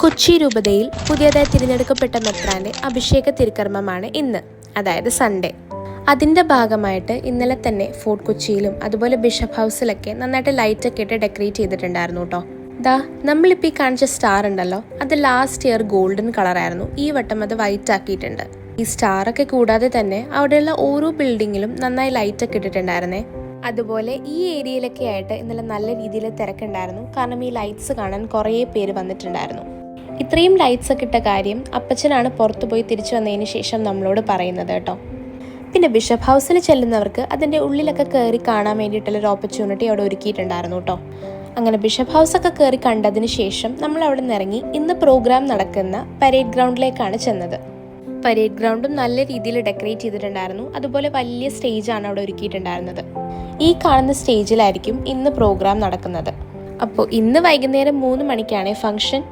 കൊച്ചി രൂപതയിൽ പുതിയതായി തിരഞ്ഞെടുക്കപ്പെട്ട മെത്രാന്റെ അഭിഷേക തിരുക്കർമ്മമാണ് ഇന്ന് അതായത് സൺഡേ. അതിന്റെ ഭാഗമായിട്ട് ഇന്നലെ തന്നെ ഫോർട്ട് കൊച്ചിയിലും അതുപോലെ ബിഷപ്പ് ഹൗസിലൊക്കെ നന്നായിട്ട് ലൈറ്റൊക്കെ ഇട്ട് ഡെക്കറേറ്റ് ചെയ്തിട്ടുണ്ടായിരുന്നു കേട്ടോ ദാ നമ്മളിപ്പോൾ ഈ കാണിച്ച സ്റ്റാർ ഉണ്ടല്ലോ അത് ലാസ്റ്റ് ഇയർ ഗോൾഡൻ കളറായിരുന്നു. ഈ വട്ടം അത് വൈറ്റ് ആക്കിയിട്ടുണ്ട്. ഈ സ്റ്റാറൊക്കെ കൂടാതെ തന്നെ അവിടെയുള്ള ഓരോ ബിൽഡിങ്ങിലും നന്നായി ലൈറ്റ് ഒക്കെ ഇട്ടിട്ടുണ്ടായിരുന്നേ. അതുപോലെ ഈ ഏരിയയിലൊക്കെ ആയിട്ട് ഇന്നലെ നല്ല രീതിയിൽ തിരക്കുണ്ടായിരുന്നു. കാരണം ഈ ലൈറ്റ്സ് കാണാൻ കുറേ പേര് വന്നിട്ടുണ്ടായിരുന്നു. ഇത്രയും ലൈറ്റ്സ് ഒക്കെ ഇട്ട കാര്യം അപ്പച്ചനാണ് പുറത്തു പോയി തിരിച്ചു വന്നതിന് ശേഷം നമ്മളോട് പറയുന്നത് കേട്ടോ. പിന്നെ ബിഷപ്പ് ഹൗസിൽ ചെല്ലുന്നവർക്ക് അതിന്റെ ഉള്ളിലൊക്കെ കയറി കാണാൻ വേണ്ടിയിട്ടുള്ള ഒരു ഓപ്പർച്യൂണിറ്റി അവിടെ ഒരുക്കിയിട്ടുണ്ടായിരുന്നു കേട്ടോ. അങ്ങനെ ബിഷപ്പ് ഹൗസ് ഒക്കെ കയറി കണ്ടതിന് ശേഷം നമ്മൾ അവിടെ നിന്ന് ഇറങ്ങി ഇന്ന് പ്രോഗ്രാം നടക്കുന്ന പരേഡ് ഗ്രൗണ്ടിലേക്കാണ് ചെന്നത്. പരേഡ് ഗ്രൗണ്ടും നല്ല രീതിയിൽ ഡെക്കറേറ്റ് ചെയ്തിട്ടുണ്ടായിരുന്നു. അതുപോലെ വലിയ സ്റ്റേജാണ് അവിടെ ഒരുക്കിയിട്ടുണ്ടായിരുന്നത്. ഈ കാണുന്ന സ്റ്റേജിലായിരിക്കും ഇന്ന് പ്രോഗ്രാം നടക്കുന്നത്. അപ്പോൾ ഇന്ന് വൈകുന്നേരം മൂന്ന് മണിക്കാണ് ഫംഗ്ഷൻ